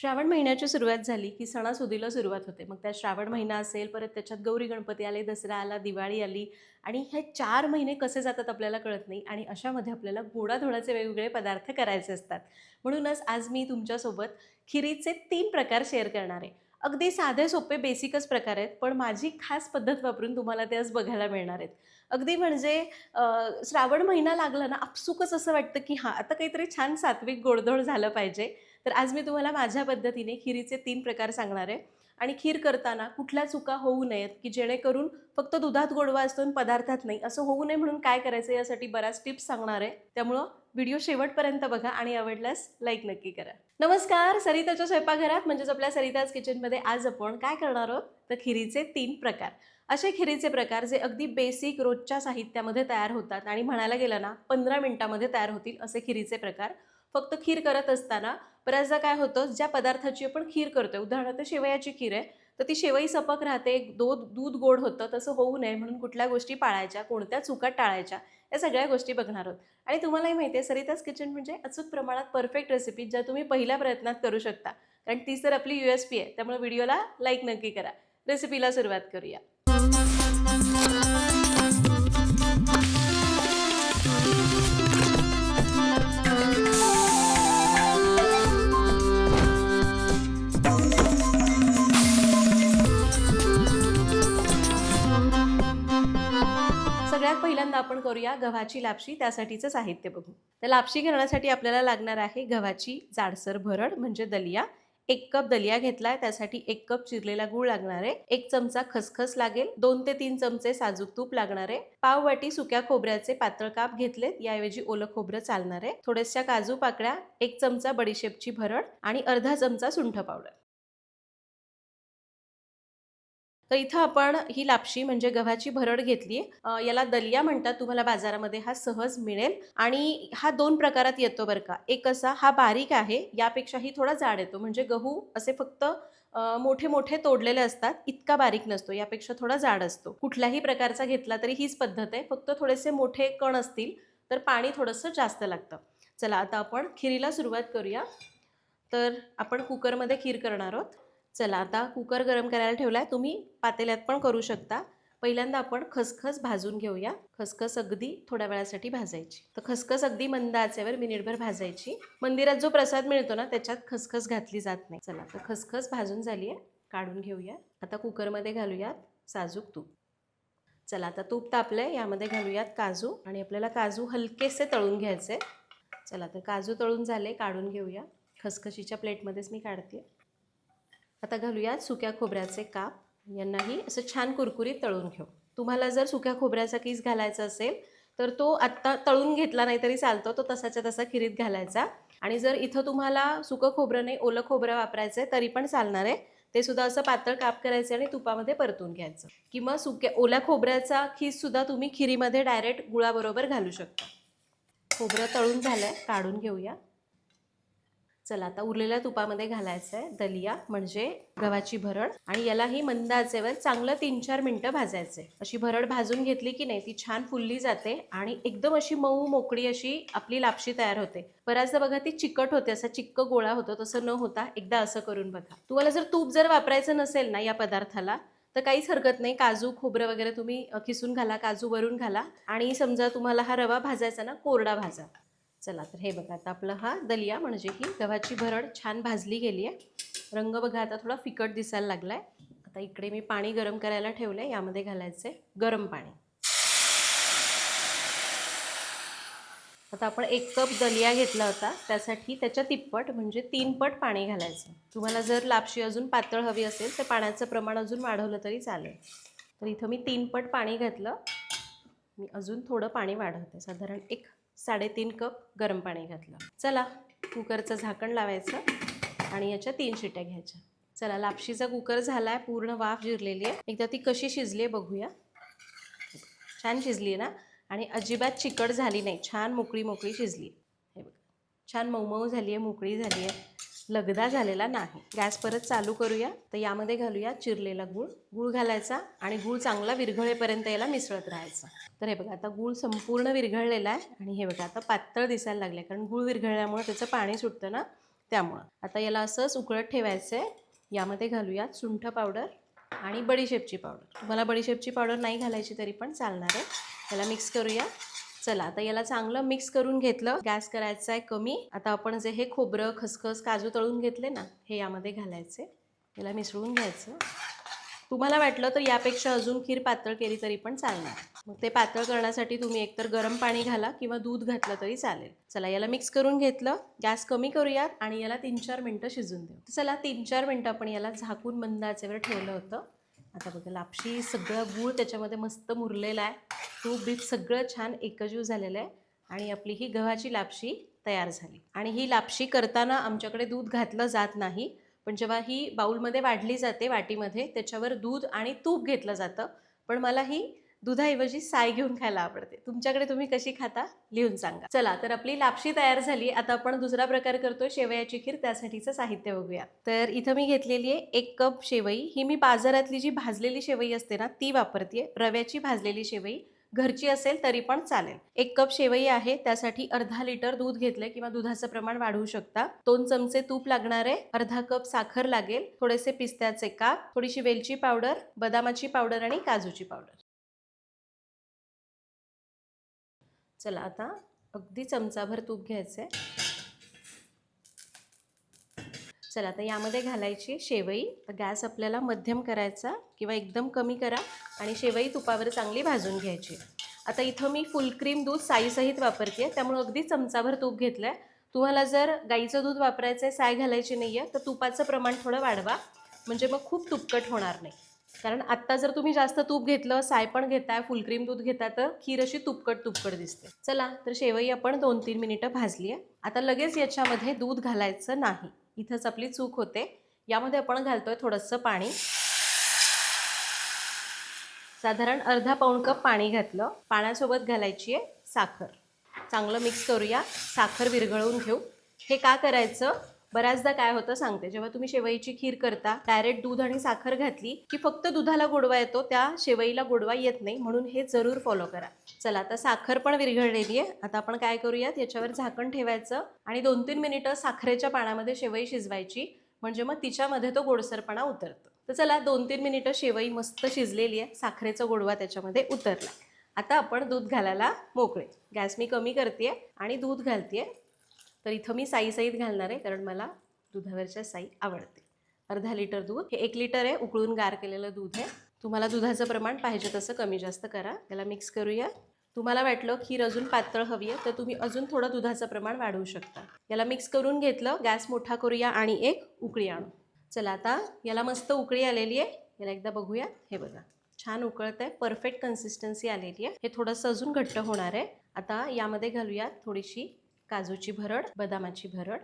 श्रावण महिन्याची सुरुवात झाली की सणासुदीला सुरुवात होते. मग त्या श्रावण महिना असेल परत त्याच्यात गौरी गणपती आले दसरा आला दिवाळी आली. आणि हे चार महिने कसे जातात आपल्याला कळत नाही आणि अशामध्ये आपल्याला गोडाधोडाचे वेगवेगळे पदार्थ करायचे असतात. म्हणूनच आज मी तुमच्यासोबत खिरीचे तीन प्रकार शेअर करणार आहे. अगदी साधे सोपे बेसिकच प्रकार आहेत पण माझी खास पद्धत वापरून तुम्हाला ते आज बघायला मिळणार आहेत. अगदी म्हणजे श्रावण महिना लागला ना आपसुकच असं वाटतं की हां आता काहीतरी छान सात्विक गोडधोड झालं पाहिजे. तर आज मी तुम्हाला माझ्या पद्धतीने खिरीचे तीन प्रकार सांगणार आहे. आणि खीर करताना कुठल्या चुका होऊ नयेत की जेणेकरून फक्त दुधात गोडवा असतो आणि पदार्थात नाही असं होऊ नये म्हणून काय करायचं यासाठी बऱ्याच टिप्स सांगणार आहे. त्यामुळं व्हिडिओ शेवटपर्यंत बघा आणि आवडल्यास लाईक नक्की करा. नमस्कार सरिताच्या स्वयंपाकघरात म्हणजेच आपल्या सरिताज किचनमध्ये आज आपण काय करणार आहोत? तर खिरीचे तीन प्रकार. असे खिरीचे प्रकार जे अगदी बेसिक रोजच्या साहित्यामध्ये तयार होतात आणि म्हणायला गेलं ना पंधरा मिनिटामध्ये तयार होतील असे खिरीचे प्रकार. फक्त खीर करत असताना बऱ्याचदा काय होतं ज्या पदार्थाची आपण खीर करतोय उदाहरणार्थ शेवयाची खीर आहे तर ती शेवई सपक राहते दूध दूध गोड होतं तसं होऊ नये म्हणून कुठल्या गोष्टी पाळायच्या कोणत्या चुका टाळायच्या या सगळ्या गोष्टी बघणार आहोत. आणि तुम्हालाही माहिती आहे सरिताज किचन म्हणजे अचूक प्रमाणात परफेक्ट रेसिपी ज्या तुम्ही पहिल्या प्रयत्नात करू शकता. कारण तीच तर आपली यू एस पी आहे त्यामुळे व्हिडिओला लाईक नक्की करा. रेसिपीला सुरुवात करूया. सगळ्यात पहिल्यांदा आपण करूया गव्हाची लापशी त्यासाठीचं साहित्य बघू. तर लापशी करण्यासाठी आपल्याला लागणार आहे गव्हाची जाडसर भरड म्हणजे दलिया. एक कप दलिया घेतलाय त्यासाठी एक कप चिरलेला गूळ लागणार आहे. एक चमचा खसखस लागेल दोन ते तीन चमचे साजूक तूप लागणार आहे. पाव वाटी सुक्या खोबऱ्याचे पातळ काप घेतलेत याऐवजी ओलं खोबरं चालणार आहे. थोड्याशा काजू पाकळ्या एक चमचा बडीशेपची भरड आणि अर्धा चमचा सुंठ पावडर. तर इथं आपण ही लापशी म्हणजे गव्हाची भरड घेतली. याला दलिया म्हणतात. तुम्हाला बाजारामध्ये हा सहज मिळेल. आणि हा दोन प्रकारात येतो बरं का. एक असा हा बारीक आहे. यापेक्षाही थोडा जाड येतो. म्हणजे गहू असे फक्त मोठे मोठे तोडलेले असतात. इतका बारीक नसतो. यापेक्षा थोडा जाड असतो. कुठल्याही प्रकारचा घेतला तरी हीच पद्धत आहे. फक्त थोडेसे मोठे कण असतील तर पाणी थोडंसं जास्त लागतं. चला आता आपण खिरीला सुरुवात करूया. तर आपण कुकरमध्ये खीर करणार आहोत. चला आता कुकर गरम करायला ठेवला आहे तुम्ही पातेल्यात पण करू शकता. पहिल्यांदा आपण खसखस भाजून घेऊया. खसखस अगदी थोड्या वेळासाठी भाजायची. तर खसखस अगदी मंद आचेवर मिनिटभर भाजायची. मंदिरात जो प्रसाद मिळतो ना त्याच्यात खसखस घातली जात नाही. चला तर खसखस भाजून झाली आहे काढून घेऊया. आता कुकरमध्ये घालूयात साजूक तूप. चला आता तूप तापलंय. यामध्ये घालूयात काजू. आणि आपल्याला काजू हलकेसे तळून घ्यायचे. चला तर काजू तळून झाले. काढून घेऊया. खसखशीच्या प्लेटमध्येच मी काढते. आता घालूयात सुक्या खोबऱ्याचे काप. यांनाही असं छान कुरकुरीत तळून घेऊ. तुम्हाला जर सुक्या खोबऱ्याचा किस घालायचा असेल तर तो आत्ता तळून घेतला नाही तरी चालतो तो तसाच्या तसा खिरीत घालायचा. आणि जर इथं तुम्हाला सुकं खोबरं नाही ओलं खोबरं वापरायचं आहे तरी पण चालणार आहे. ते सुद्धा असं पातळ काप करायचं आणि तुपामध्ये परतून घ्यायचं. किंवा सुक्या ओल्या खोबऱ्याचा खीस सुद्धा तुम्ही खिरीमध्ये डायरेक्ट गुळाबरोबर घालू शकता. खोबरं तळून झालं आहे काढून घेऊया. चला आता उरलेल्या तुपामध्ये घालायचं आहे दलिया म्हणजे गव्हाची भरड आणि यालाही मंद आचेवर चांगलं तीन चार मिनटं भाजायचे. अशी भरड भाजून घेतली की नाही ती छान फुलली जाते आणि एकदम अशी मऊ मोकळी अशी आपली लापशी तयार होते. बऱ्याचदा बघा ती चिकट होते असा चिक्क गोळा होतो तसं न होता एकदा असं करून बघा. तुम्हाला जर तूप जर वापरायचं नसेल ना या पदार्थाला तर काहीच हरकत नाही. काजू खोबरं वगैरे तुम्ही किसून घाला काजू वरून घाला आणि समजा तुम्हाला हा रवा भाजायचा ना कोरडा भाजा. चला तर हे बघा आता आपला हा दलिया म्हणजे की गव्हाची भरड छान भाजली गेली आहे. रंग बघा आता थोडा फिकट दिसायला लागला आहे आता इकडे मी पाणी गरम करायला ठेवलं आहे यामध्ये घालायचंय गरम पाणी. आता आपण एक कप दलिया घेतला होता त्यासाठी त्याच्या तिप्पट म्हणजे तीन पट पाणी घालायचं. तुम्हाला जर लापशी अजून पातळ हवी असेल तर पाण्याचं प्रमाण अजून वाढवलं तरी चालेल. तर इथं मी तीन पट पाणी घातलं. मी अजून थोडं पाणी वाढवते. साधारण एक साडेतीन कप गरम पाणी घातलं. चला कुकरचं झाकण लावायचं आणि याच्या तीन शिट्या घ्यायच्या. चला लापशीचा कुकर झाला आहे पूर्ण वाफ जिरलेली आहे. एकदा ती कशी शिजली आहे बघूया. छान शिजली आहे ना? आणि अजिबात चिकट झाली नाही. छान मोकळी मोकळी शिजली हे बघा. छान मऊमऊ झाली आहे मोकळी झाली आहे लगदा झालेला नाही. गॅस परत चालू करूया. तर यामध्ये घालूया चिरलेला गूळ. गूळ घालायचा आणि गूळ चांगला विरघळेपर्यंत याला मिसळत राहायचा. तर हे बघा आता गूळ संपूर्ण विरघळलेला आहे. आणि हे बघा आता पातळ दिसायला लागले कारण गूळ विरघळल्यामुळे त्याचं पाणी सुटतं ना त्यामुळं. आता याला असंच उकळत ठेवायचं आहे यामध्ये घालूयात सुंठ पावडर आणि बडीशेपची पावडर. तुम्हाला बडीशेपची पावडर नाही घालायची तरी पण चालणार आहे. याला मिक्स करूया. चला आता याला चांगलं मिक्स करून घेतलं. गॅस करायचा आहे कमी. आता आपण जे हे खोबरं खसखस काजू तळून घेतले ना हे यामध्ये घालायचे. याला मिसळून घ्यायचं. तुम्हाला वाटलं तर यापेक्षा अजून खीर पातळ केली तरी पण चालणार. मग ते पातळ करण्यासाठी तुम्ही एकतर गरम पाणी घाला किंवा दूध घातलं तरी चालेल. चला याला मिक्स करून घेतलं. गॅस कमी करूयात आणि याला तीन चार मिनटं शिजून देऊ. चला तीन चार मिनटं आपण याला झाकून मंदाचेवर ठेवलं होतं. आता बघा लापशी सगळं गूळ त्याच्यामध्ये मस्त मुरलेला आहे. तूप बीप सगळं छान एकजीव झालेलं आहे. आणि आपली ही गव्हाची लापशी तयार झाली. आणि ही लापशी करताना आमच्याकडे दूध घातलं जात नाही. पण जेव्हा ही बाऊलमध्ये वाढली जाते वाटीमध्ये त्याच्यावर दूध आणि तूप घेतलं जातं. पण मला ही दुधाऐवजी साय घेऊन खायला आवडते. तुमच्याकडे तुम्ही कशी खाता? लिहून सांगा. चला तर आपली लापशी तयार झाली. आता आपण दुसरा प्रकार करतो शेवयाची खीर. त्यासाठीचं साहित्य बघूया. तर इथं मी घेतलेली आहे एक कप शेवई. ही मी बाजारातली जी भाजलेली शेवई असते ना ती वापरते रव्याची भाजलेली शेवई. घरची असेल तरी पण चालेल. एक कप शेवई आहे. त्यासाठी अर्धा लिटर दूध घेतलंय किंवा दुधाचं प्रमाण वाढवू शकता. दोन चमचे तूप लागणार आहे. अर्धा कप साखर लागेल. थोडेसे पिस्त्याचे काप थोडीशी वेलची पावडर बदामाची पावडर आणि काजूची पावडर. चला आता अगदी चमचाभर तूप घ्यायचं आहे चला आता यामध्ये घालायची शेवई. गॅस आपल्याला मध्यम करायचा किंवा एकदम कमी करा आणि शेवई तुपावर चांगली भाजून घ्यायची. आता इथं मी फुल क्रीम दूध साईसहित वापरते त्यामुळं अगदी चमचाभर तूप घेतलं आहे तुम्हाला जर गाईचं दूध वापरायचं आहे साय घालायची नाही आहे तर तुपाचं प्रमाण थोडं वाढवा. म्हणजे मग खूप तुपकट होणार नाही. कारण आत्ता जर तुम्ही जास्त तूप घेतलं साय पण घेताय फुलक्रीम दूध घेताय तर खीर अशी तुपकट तुपकट दिसते. चला तर शेवई आपण दोन तीन मिनिटं भाजली आहे आता लगेच याच्यामध्ये दूध घालायचं नाही. इथंच आपली चूक होते. यामध्ये आपण घालतोय थोडंसं पाणी. साधारण अर्धा पाऊण कप पाणी घातलं. पाण्यासोबत घालायची आहे साखर. चांगलं मिक्स करूया. साखर विरघळवून घेऊ. हे का करायचं? बऱ्याचदा काय होतं सांगते जेव्हा तुम्ही शेवईची खीर करता डायरेक्ट दूध आणि साखर घातली की फक्त दुधाला गोडवा येतो त्या शेवईला गोडवा येत नाही म्हणून हे जरूर फॉलो करा. चला आता साखर पण विरघळलेली आहे. आता आपण काय करूयात? याच्यावर झाकण ठेवायचं आणि दोन तीन मिनिटं साखरेच्या पाण्यामध्ये शेवई शिजवायची. म्हणजे मग तिच्यामध्ये तो गोडसरपणा उतरतो. तर चला दोन तीन मिनिटं शेवई मस्त शिजलेली आहे. साखरेचा गोडवा त्याच्यामध्ये उतरला. आता आपण दूध घालायला मोकळे. गॅस मी कमी करते आणि दूध घालते तर इथं मी साई साईत घालणार आहे कारण मला दुधावरच्या साई आवडते. अर्धा लिटर दूध हे एक लिटर आहे उकळून गार केलेलं दूध आहे. तुम्हाला दुधाचं प्रमाण पाहिजे तसं कमी जास्त करा. त्याला मिक्स करूया. तुम्हाला वाटलं खीर अजून पातळ हवी आहे तर तुम्ही अजून थोडं दुधाचं प्रमाण वाढवू शकता. याला मिक्स करून घेतलं गॅस मोठा करूया आणि एक उकळी आणू. चला आता याला मस्त उकळी आलेली आहे. याला एकदा बघूया. हे बघा छान उकळत आहे परफेक्ट कन्सिस्टन्सी आलेली आहे. हे थोडंसं अजून घट्ट होणार आहे. आता यामध्ये घालूया थोडीशी काजूची भरड बदामाची भरड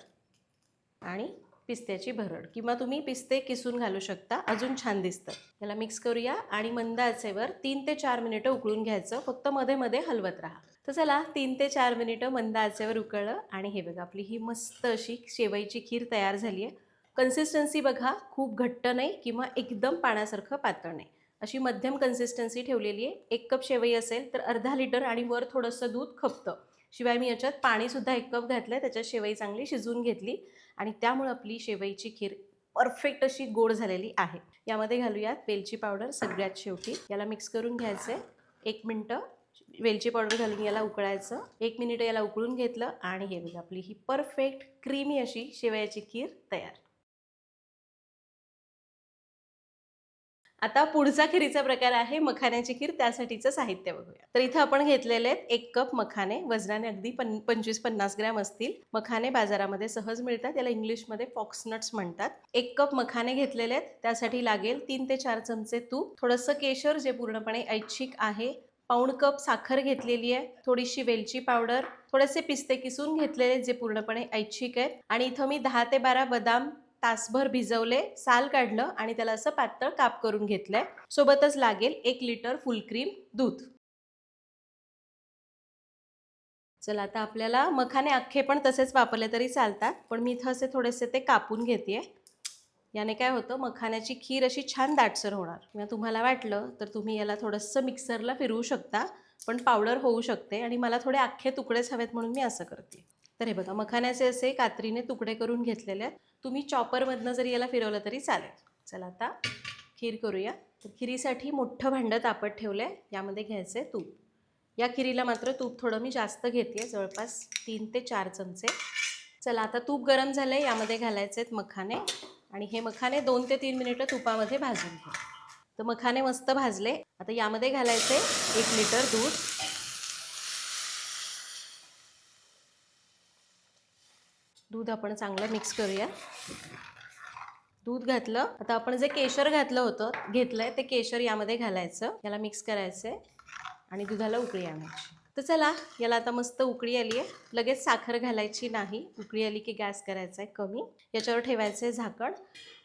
आणि पिस्त्याची भरड. किंवा तुम्ही पिस्ते किसून घालू शकता. अजून छान दिसतं. याला मिक्स करूया आणि मंद आचेवर तीन ते चार मिनिटं उकळून घ्यायचं. फक्त मध्ये मध्ये हलवत राहा. तर चला तीन ते चार मिनिटं मंद आचेवर उकळलं आणि हे बघा आपली ही मस्त अशी शेवईची खीर तयार झाली आहे. कन्सिस्टन्सी बघा खूप घट्ट नाही किंवा एकदम पाण्यासारखं पातळ नाही. अशी मध्यम कन्सिस्टन्सी ठेवलेली आहे. एक कप शेवई असेल तर अर्धा लिटर आणि वर थोडंसं दूध खपतं. शिवाय मी याच्यात पाणीसुद्धा एक कप घातलं आहे त्याच्यात शेवई चांगली शिजवून घेतली आणि त्यामुळं आपली शेवईची खीर परफेक्ट अशी गोड झालेली आहे. यामध्ये घालूयात वेलची पावडर सगळ्यात शेवटी. याला मिक्स करून घ्यायचं. एक मिनटं. वेलची पावडर घालून याला उकळायचं. एक मिनिट याला उकळून घेतलं आणि हे बघा आपली ही परफेक्ट क्रीमी अशी शेवयाची खीर तयार. आता पुढचा खिरीचा प्रकार आहे मखाण्याची खीर त्यासाठीचं साहित्य बघूया. तर इथं आपण घेतलेले आहेत एक कप मखाने वजनाने अगदी पन पंचवीस पन्नास ग्रॅम असतील. मखाने बाजारामध्ये सहज मिळतात याला इंग्लिशमध्ये फॉक्सनट्स म्हणतात. एक कप मखाने घेतलेले आहेत त्यासाठी लागेल तीन ते चार चमचे तूप. थोडंसं केशर जे पूर्णपणे ऐच्छिक आहे. पाऊण कप साखर घेतलेली आहे थोडीशी वेलची पावडर. थोडेसे पिस्ते किसून घेतलेले जे पूर्णपणे ऐच्छिक आहेत. आणि इथं मी दहा ते बारा बदाम तासभर भिजवले साल काढलं आणि त्याला असं पातळ काप करून घेतलंय. सोबतच लागेल एक लिटर फुल क्रीम दूध. चला आता आपल्याला मखाने अख्खे पण तसेच वापरले तरी चालतात पण मी इथं असे थोडेसे ते कापून घेते याने काय होतं मखाण्याची खीर अशी छान दाटसर होणार. किंवा तुम्हाला वाटलं तर तुम्ही याला थोडंसं मिक्सरला फिरवू शकता पण पावडर होऊ शकते आणि मला थोडे अख्खे तुकडेच हवेत म्हणून मी असं करते. तर हे बघा मखाण्याचे असे कात्रीने तुकडे करून घेतलेले आहेत. तुम्ही चॉपरमधनं जरी याला फिरवलं तरी चालेल. चला आता खीर करूया. तर खिरीसाठी मोठं भांडं तापत ठेवलं आहे यामध्ये घ्यायचं आहे तूप. या खिरीला मात्र तूप थोडं मी जास्त घेते आहे जवळपास तीन ते चार चमचे. चला आता तूप गरम झालं आहे यामध्ये घालायचे आहेत मखाने. आणि हे मखाने दोन ते तीन मिनिटं तुपामध्ये भाजून घ्या. तर मखाने मस्त भाजले. आता यामध्ये घालायचे एक लिटर दूध. दूध आपण चांगलं मिक्स करूया. दूध घातलं. आता आपण जे केशर घातलं होतं घेतलंय ते केशर यामध्ये घालायचं. याला मिक्स करायचं आणि दुधाला उकळी आणायची. तर चला याला आता मस्त उकळी आली आहे. लगेच साखर घालायची नाही. उकळी आली की गॅस करायचा आहे कमी. याच्यावर ठेवायचं आहे झाकण.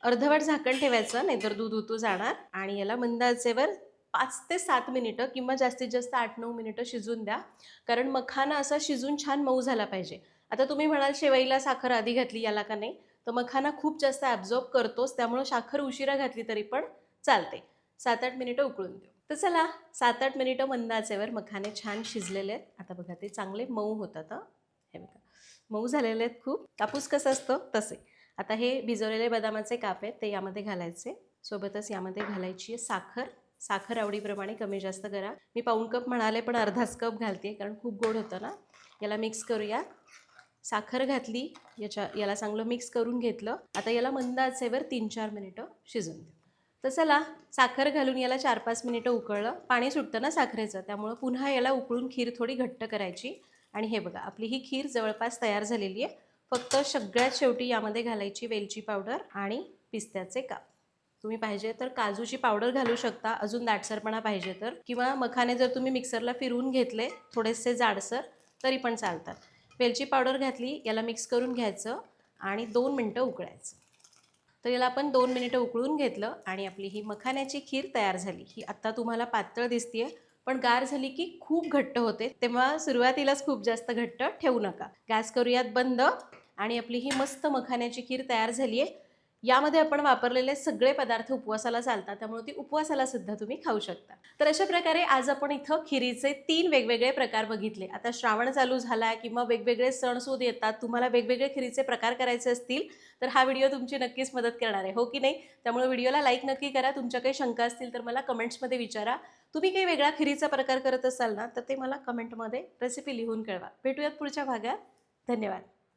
अर्धवट झाकण ठेवायचं नाहीतर दूध उतू जाणार. आणि याला मंदाचेवर पाच ते सात मिनिटं किंवा जास्तीत जास्त आठ नऊ मिनिटं शिजून द्या. कारण मखाना असा शिजून छान मऊ झाला पाहिजे. आता तुम्ही म्हणाल शेवईला साखर आधी घातली याला का नाही? तर मखाना खूप जास्त ॲब्झॉर्ब करतोच त्यामुळं साखर उशिरा घातली तरी पण चालते. सात आठ मिनिटं उकळून देऊ. तर चला सात आठ मिनिटं मंद आचेवर मखाने छान शिजलेले आहेत. आता बघा ते चांगले मऊ होतात हे. बघा. मऊ झालेले आहेत खूप. कापूस कसं असतं? तसे. आता हे भिजवलेले बदामाचे काप आहेत ते यामध्ये घालायचे. सोबतच यामध्ये घालायची आहे साखर. साखर आवडीप्रमाणे कमी जास्त करा. मी पाऊण कप म्हणाले पण अर्धाच कप घालते कारण खूप गोड होतं ना. याला मिक्स करूया. साखर घातली याच्या याला चांगलं मिक्स करून घेतलं. आता याला मंद आचेवर तीन चार मिनिटं शिजून देऊ. तर चला साखर घालून याला चार पाच मिनिटं उकळलं. पाणी सुटतं ना साखरेचं. त्यामुळं पुन्हा याला उकळून खीर थोडी घट्ट करायची. आणि हे बघा आपली ही खीर जवळपास तयार झालेली आहे. फक्त सगळ्यात शेवटी यामध्ये घालायची वेलची पावडर आणि पिस्त्याचे काप. तुम्ही पाहिजे तर काजूची पावडर घालू शकता. अजून दाटसरपणा पाहिजे तर. किंवा मखाने जर तुम्ही मिक्सरला फिरवून घेतले थोडेसे जाडसर तरी पण चालतात. वेलची पावडर घातली याला मिक्स करून घ्यायचं आणि दोन मिनटं उकळायचं. तर याला आपण दोन मिनिटं उकळून घेतलं आणि आपली ही मखाण्याची खीर तयार झाली. ही आत्ता तुम्हाला पातळ दिसतीये पण गार झाली की खूप घट्ट होते. तेव्हा सुरुवातीलाच खूप जास्त घट्ट ठेवू नका. गॅस करूयात बंद आणि आपली ही मस्त मखाण्याची खीर तयार झाली आहे यामध्ये आपण वापरलेले सगळे पदार्थ उपवासाला चालतात त्यामुळे ती उपवासाला सुद्धा तुम्ही खाऊ शकता. तर अशा प्रकारे आज आपण इथं खिरीचे तीन वेगवेगळे प्रकार बघितले. आता श्रावण चालू झाला किंवा वेगवेगळे सणसूद येतात तुम्हाला वेगवेगळे खिरीचे प्रकार करायचे असतील तर हा व्हिडिओ तुमची नक्कीच मदत करणार आहे हो की नाही? त्यामुळे व्हिडिओला लाईक नक्की करा तुमच्या काही शंका असतील तर मला कमेंट्समध्ये विचारा. तुम्ही काही वेगळा खिरीचा प्रकार करत असाल ना तर ते मला कमेंटमध्ये रेसिपी लिहून कळवा. भेटूयात पुढच्या भागात. धन्यवाद.